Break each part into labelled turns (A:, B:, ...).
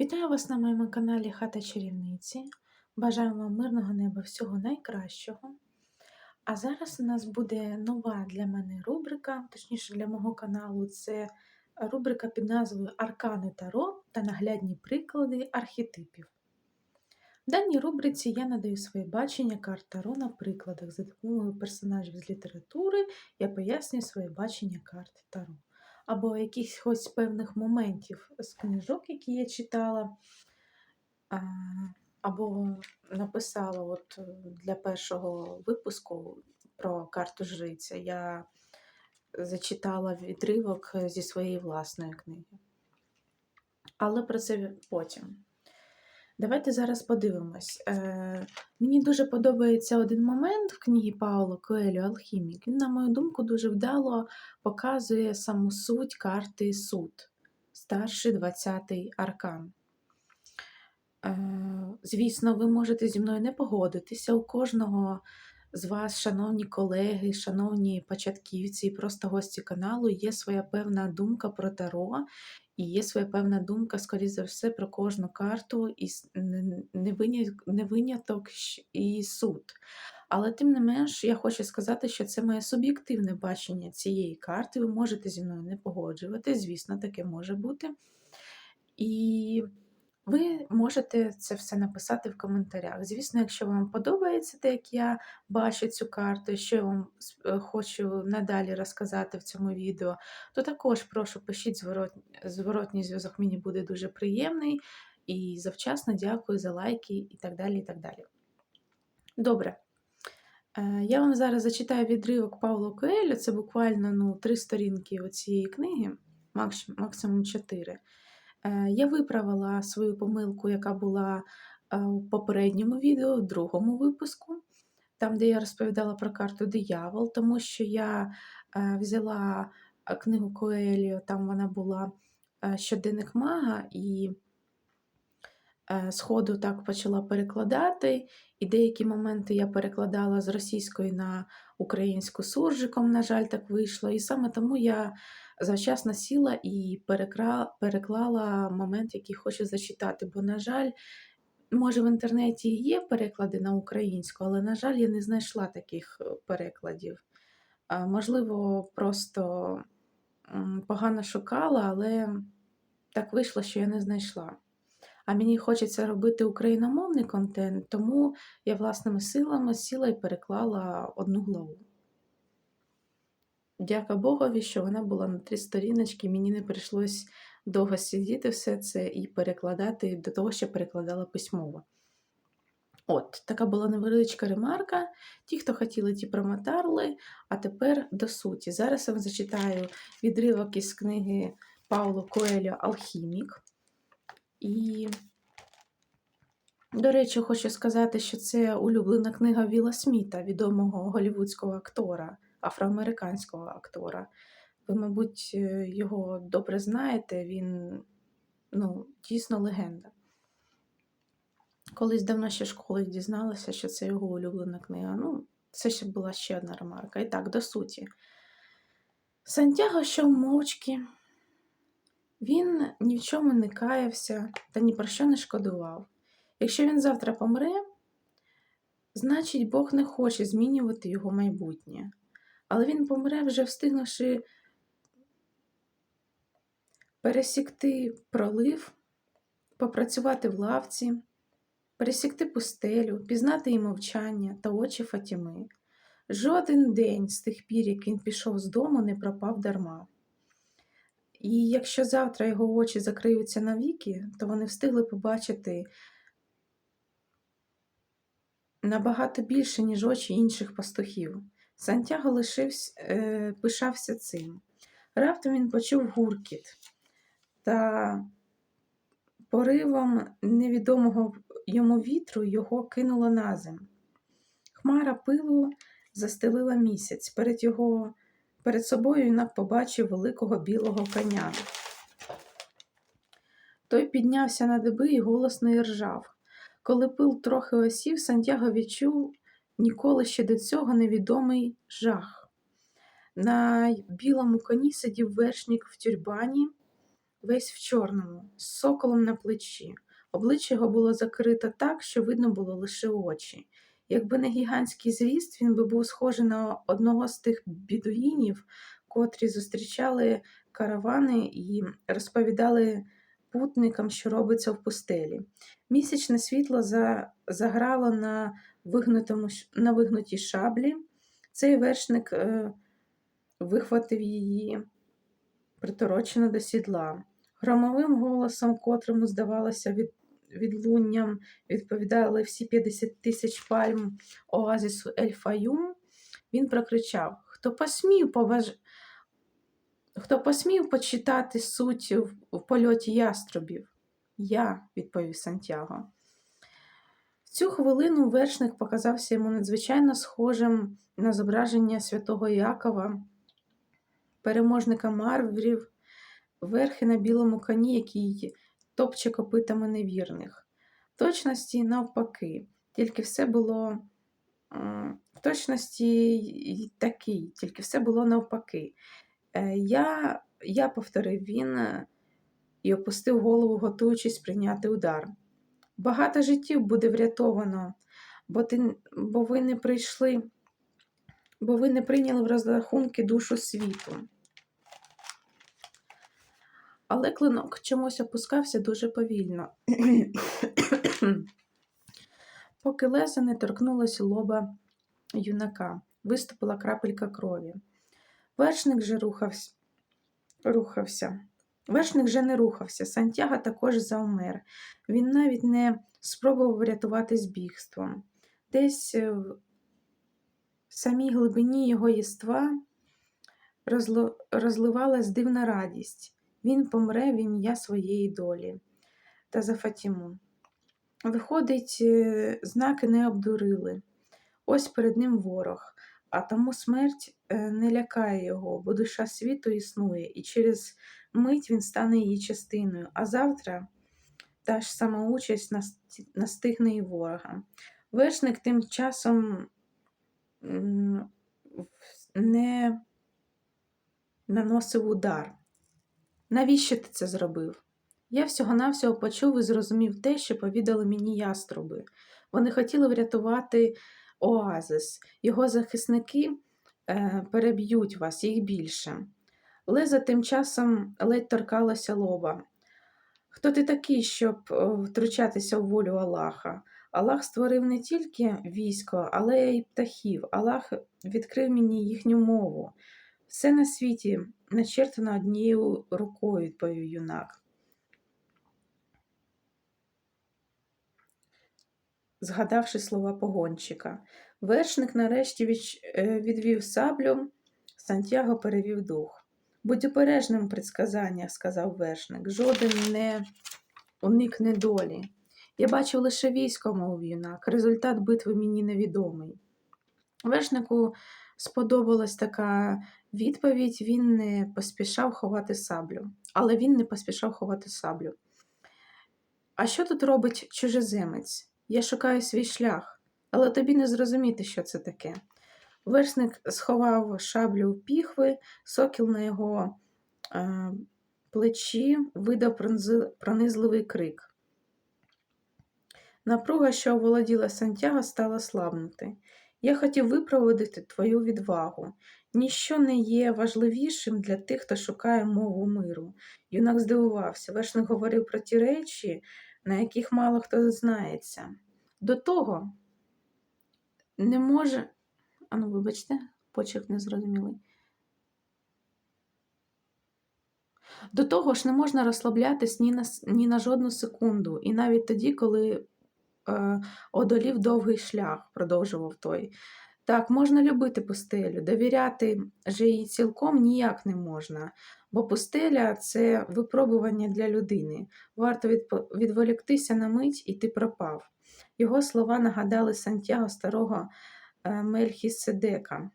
A: Вітаю вас на моєму каналі Хата Чарівниці. Бажаю вам мирного неба, всього найкращого. А зараз у нас буде нова для мене рубрика, точніше для мого каналу, це рубрика під назвою Аркани Таро та наглядні приклади архетипів. В даній рубриці я надаю своє бачення карт Таро на прикладах. За допомогою персонажів з літератури я пояснюю своє бачення карт Таро або якихось певних моментів з книжок, які я читала, або написала от для першого випуску про карту жриця. Я зачитала відривок зі своєї власної книги. Але про це потім. Давайте зараз подивимось. Е, Мені дуже подобається один момент в книгі Пауло Коелю Алхімік. Він, на мою думку, дуже вдало показує саму суть карти суд, старший 20-й аркан. Е, Звісно, ви можете зі мною не погодитися. У кожного з вас, шановні колеги, шановні початківці і просто гості каналу, є своя певна думка про таро, і є своя певна думка, скоріше за все, про кожну карту, і не виняток і суд. Але тим не менш, я хочу сказати, що це моє суб'єктивне бачення цієї карти. Ви можете зі мною не погоджувати, звісно, таке може бути. І ви можете це все написати в коментарях. Звісно, якщо вам подобається те, як я бачу цю карту, що я вам е, хочу надалі розказати в цьому відео, то також прошу пишіть зворотній, зв'язок, мені буде дуже приємний. І завчасно дякую за лайки і так далі. і так далі. Добре. Е, я вам зараз зачитаю відривок Павло Коелю, це буквально ну, три сторінки цієї книги, максимум чотири. Е, я виправила свою помилку, яка була е, в попередньому відео, в другому випуску, там, де я розповідала про карту Диявол, тому що я е, взяла книгу Коеліо, там вона була щоденник мага, і сходу так почала перекладати. І деякі моменти я перекладала з російської на українську суржиком, на жаль, так вийшло. І саме тому я завчасно сіла і перекра... переклала момент, який хочу зачитати. Бо, на жаль, може, в інтернеті є переклади на українську, але, на жаль, я не знайшла таких е, перекладів. Можливо, просто погано шукала, але так вийшло, що я не знайшла. А мені хочеться робити україномовний контент, тому я власними силами сіла і переклала одну главу. Дяка Богові, що вона була на три сторіночки, мені не прийшлось довго сидіти все це і перекладати до того, що перекладала письмово. От, така була невеличка ремарка. Ті, хто хотіли, ті промотарли, а тепер до суті. Зараз я вам зачитаю відривок із книги Пауло Коелю Алхімік. І, до речі, хочу сказати, що це улюблена книга Віла Сміта, відомого голівудського актора афроамериканського актора. Ви, мабуть, е, його добре знаєте, він ну, дійсно легенда. Колись давно ще школи дізналася, що це його улюблена книга. Ну, це ще була ще одна ремарка. І так, до суті. Сантьяго йшов мовчки, він ні в чому не каявся та ні про що не шкодував. Якщо він завтра помре, значить Бог не хоче змінювати його майбутнє але він помре, вже встигнувши пересікти пролив, попрацювати в лавці, пересікти пустелю, пізнати її мовчання та очі Фатіми. Жоден день з тих пір, як він пішов з дому, не пропав дарма. І якщо завтра його очі закриються навіки, то вони встигли побачити набагато більше, ніж очі інших пастухів. Сантьяго лишився, е, пишався цим. Раптом він почув гуркіт та поривом невідомого йому вітру його кинуло на землю. Хмара пилу застелила місяць. Перед його, перед собою юнак побачив великого білого коня. Той піднявся на деби і голосно іржав. Коли пил трохи осів, Сантьяго відчув ніколи ще до цього невідомий жах. На білому коні сидів вершник в тюрбані, весь в чорному, з соколом на плечі. Обличчя його було закрито так, що видно було лише очі. Якби не гігантський зріст, він би був схожий на одного з тих бідуїнів, котрі зустрічали каравани і розповідали путникам, що робиться в пустелі. Місячне світло заграло на, вигнутому... на вигнутій шаблі. Цей вершник е... вихватив її, приторочено до сідла. Громовим голосом, котрому, здавалося, від... відлунням відповідали всі 50 тисяч пальм оазису Ель-Фаюм, він прокричав: Хто посмів поваж... Хто посмів почитати суть в, польоті яструбів? Я, відповів Сантьяго. Цю хвилину вершник показався йому надзвичайно схожим на зображення святого Якова, переможника марврів, верхи на білому коні, який топче копитами невірних. В точності навпаки, тільки все було в точності такий, тільки все було навпаки. Е, Я, я повторив він е, і опустив голову, готуючись прийняти удар. Багато життів буде врятовано, бо, ти, бо ви не прийшли, бо ви не прийняли в розрахунки душу світу. Але клинок чомусь опускався дуже повільно, поки лезо не торкнулося лоба юнака, виступила крапелька крові. Вершник же рухався. рухався. Вершник же не рухався. Сантьяго також завмер. Він навіть не спробував врятуватись бігством. Десь е, в самій глибині його єства розливалась дивна радість. Він помре в ім'я своєї долі та за Фатіму. Виходить, е, знаки не обдурили. Ось перед ним ворог, а тому смерть е, не лякає його, бо душа світу існує, і через мить він стане її частиною, а завтра та ж сама участь настигне і ворога. Вершник тим часом не наносив удар. Навіщо ти це зробив? Я всього-навсього почув і зрозумів те, що повідали мені яструби. Вони хотіли врятувати оазис. Його захисники е, переб'ють вас, їх більше. Леза тим часом ледь торкалася лоба. Хто ти такий, щоб е, втручатися в волю Аллаха? Аллах створив не тільки військо, але й птахів. Аллах відкрив мені їхню мову. Все на світі начертано однією рукою, відповів юнак. Згадавши слова погонщика, вершник нарешті е, відвів саблю, Сантьяго перевів дух. Будь обережним в сказав вершник, жоден не уникне долі. Я бачив лише військо, мовив юнак. Результат битви мені невідомий. Вершнику сподобалась така відповідь, він не поспішав ховати саблю. Але він не поспішав ховати саблю. А що тут робить чужеземець? Я шукаю свій шлях, але тобі не зрозуміти, що це таке. Вершник сховав шаблю в піхви, сокіл на його е, плечі видав пронизливий крик. Напруга, що оволоділа Сантьяго, стала слабнути. Я хотів випроводити твою відвагу. Ніщо не є важливішим для тих, хто шукає мову миру. Юнак здивувався. Вершник говорив про ті речі, на яких мало хто знається. До того не може. Ану, вибачте, почерк незрозумілий. До того ж, не можна розслаблятись ні на, ні на жодну секунду, і навіть тоді, коли е, одолів довгий шлях, продовжував той. Так, можна любити пустелю, довіряти же їй цілком ніяк не можна, бо пустеля це випробування для людини. Варто відволіктися на мить, і ти пропав. Його слова нагадали Сантьяго старого е, Мельхіседека.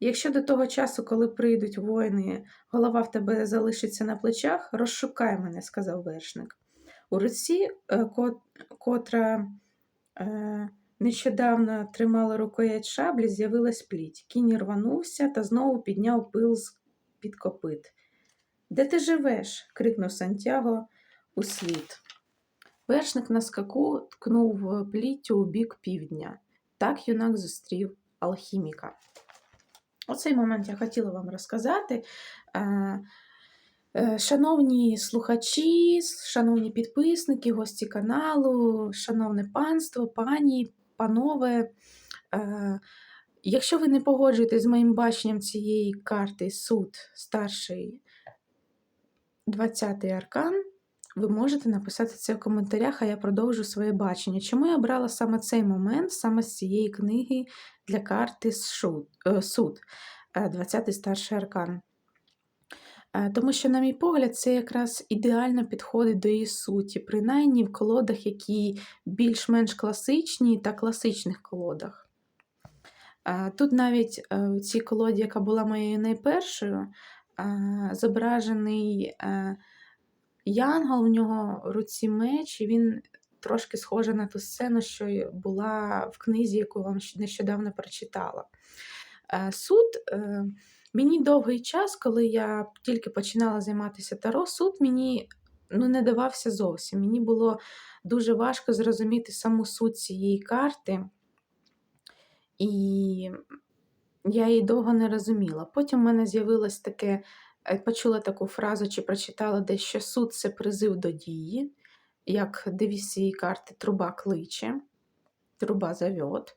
A: Якщо до того часу, коли прийдуть воїни, голова в тебе залишиться на плечах, розшукай мене, сказав вершник. У руці, е, котра е, нещодавно тримала рукоять шаблі, з'явилась пліть. Кінь рванувся та знову підняв пил з під копит. Де ти живеш? крикнув Сантьяго услід. Вершник на скаку ткнув пліттю у бік півдня. Так юнак зустрів алхіміка. Оцей момент я хотіла вам розказати. Е, е, Шановні слухачі, шановні підписники, гості каналу, шановне панство, пані, панове. е, Якщо ви не погоджуєтесь з моїм баченням цієї карти суд старший 20-й аркан, ви можете написати це в коментарях, а я продовжу своє бачення. Чому я обрала саме цей момент, саме з цієї книги для карти е, суд, 20-й старший аркан? Е, Тому що, на мій погляд, це якраз ідеально підходить до її суті, принаймні в колодах, які більш-менш класичні та класичних колодах. Е, Тут навіть е, в цій колоді, яка була моєю найпершою, зображений янгол, у нього в руці меч, і він трошки схожий на ту сцену, що була в книзі, яку вам нещодавно прочитала. Суд мені довгий час, коли я тільки починала займатися таро, суд мені ну, не давався зовсім. Мені було дуже важко зрозуміти саму суть цієї карти. І я її довго не розуміла. Потім в мене з'явилось таке, е, почула таку фразу чи прочитала десь, що суд це призив до дії, як девіз цієї карти труба кличе, труба зовет.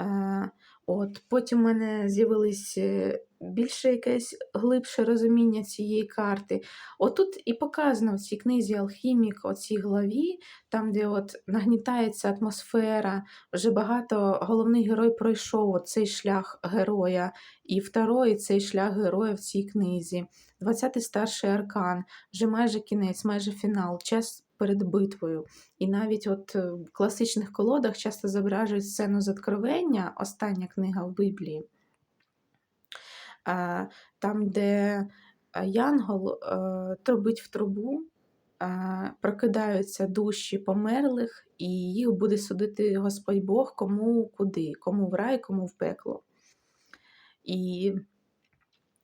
A: Е, От, потім в мене з'явилось е, більше якесь глибше розуміння цієї карти. Отут і показано в цій книзі Алхімік, у цій главі, там, де от нагнітається атмосфера, вже багато головний герой пройшов цей шлях героя, і второй цей шлях героя в цій книзі. 20-й старший аркан, вже майже кінець, майже фінал, час перед битвою. І навіть от е, в класичних колодах часто зображують сцену з откровення, остання книга в Біблії, там, де е, Янгол е, трубить в трубу, прокидаються душі померлих, і їх буде судити Господь Бог кому куди, кому в рай, кому в пекло. І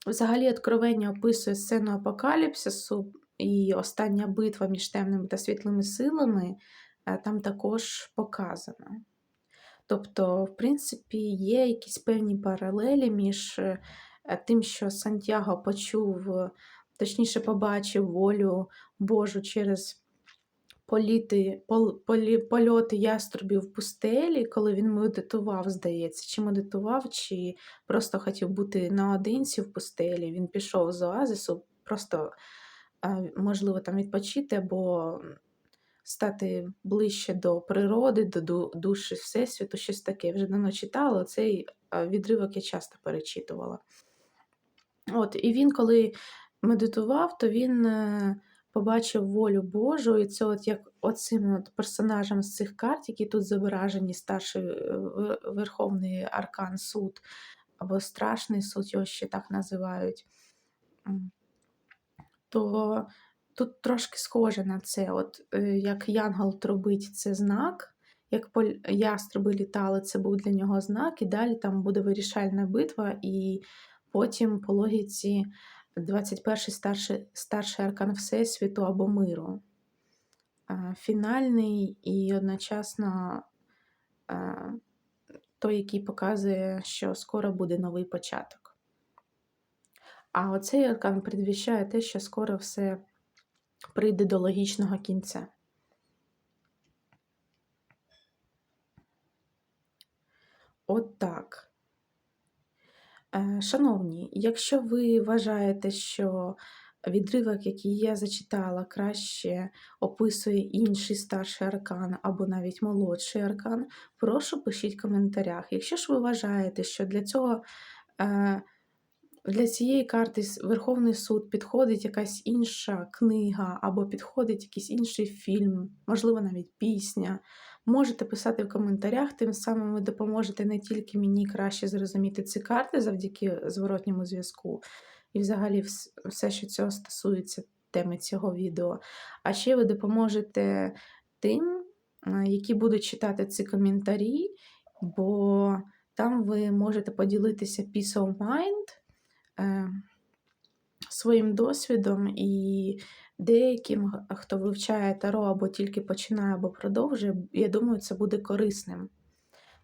A: взагалі откровення описує сцену апокаліпсису і остання битва між темними та світлими силами е, там також показана. Тобто, в принципі, є якісь певні паралелі між е, тим, що Сантьяго почув, е, точніше, побачив волю Божу через політи, пол, полі, польоти яструбів в пустелі, коли він медитував, здається, чи медитував, чи просто хотів бути наодинці в пустелі. Він пішов з оазису, просто, можливо, там відпочити або стати ближче до природи, до душі Всесвіту, щось таке. Я вже давно читала, цей відривок я часто перечитувала. От, і він, коли медитував, то він е, побачив волю Божу, і це от як оцим от персонажем з цих карт, які тут зображені, старший е, Верховний Аркан Суд, або Страшний суд, його ще так називають. То тут трошки схоже на це. От е, як Янгол трубить, це знак. Як яструби літали, це був для нього знак, і далі там буде вирішальна битва, і потім по логіці 21-й старший, старший аркан Всесвіту або миру. Фінальний і одночасно той, який показує, що скоро буде новий початок. А оцей аркан предвіщає те, що скоро все прийде до логічного кінця. От так. Е, Шановні, якщо ви вважаєте, що відривок, який я зачитала, краще описує інший старший аркан або навіть молодший аркан, прошу пишіть в коментарях. Якщо ж ви вважаєте, що для цього е, для цієї карти Верховний суд підходить якась інша книга або підходить якийсь інший фільм, можливо, навіть пісня. Можете писати в коментарях, тим самим ви допоможете не тільки мені краще зрозуміти ці карти завдяки зворотньому зв'язку, і взагалі все, що цього стосується теми цього відео, а ще ви допоможете тим, е, які будуть читати ці коментарі, бо там ви можете поділитися peace of mind своїм досвідом і деяким, хто вивчає таро або тільки починає, або продовжує, я думаю, це буде корисним.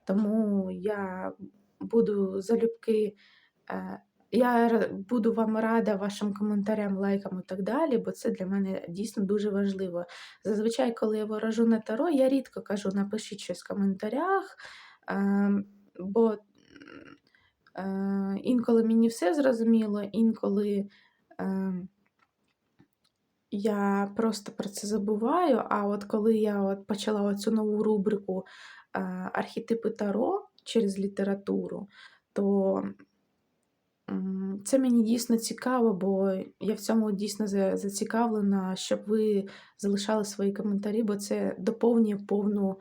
A: Тому я буду залюбки. е, Я буду вам рада вашим коментарям, лайкам і так далі, бо це для мене дійсно дуже важливо. Зазвичай, коли я ворожу на таро, я рідко кажу, напишіть щось в коментарях, ем, бо е, інколи мені все зрозуміло, інколи ем, я просто про це забуваю. А от коли я от почала оцю нову рубрику е, архетипи таро через літературу, то це мені дійсно цікаво, бо я в цьому дійсно зацікавлена, щоб ви залишали свої коментарі, бо це доповнює повну,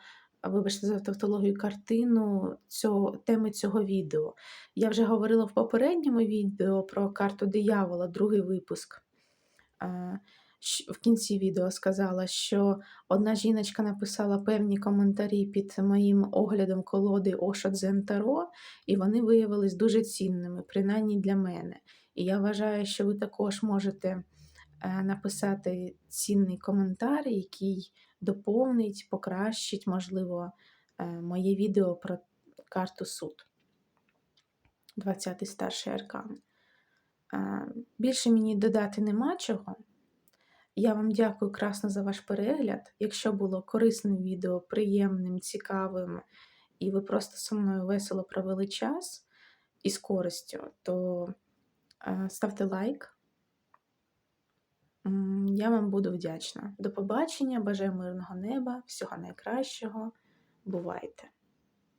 A: вибачте за тавтологію, картину цього, теми цього відео. Я вже говорила в попередньому відео про карту диявола, другий випуск. В кінці відео сказала, що одна жіночка написала певні коментарі під моїм оглядом колоди Ошо Дзен Таро, і вони виявились дуже цінними, принаймні для мене. І я вважаю, що ви також можете е, написати цінний коментар, який доповнить, покращить, можливо, е, моє відео про карту суд. 20-й старший аркан. Е, Більше мені додати нема чого. Я вам дякую красно за ваш перегляд. Якщо було корисним відео, приємним, цікавим, і ви просто зі мною весело провели час і з користю, то е, ставте лайк. Я вам буду вдячна. До побачення, бажаю мирного неба, всього найкращого. Бувайте!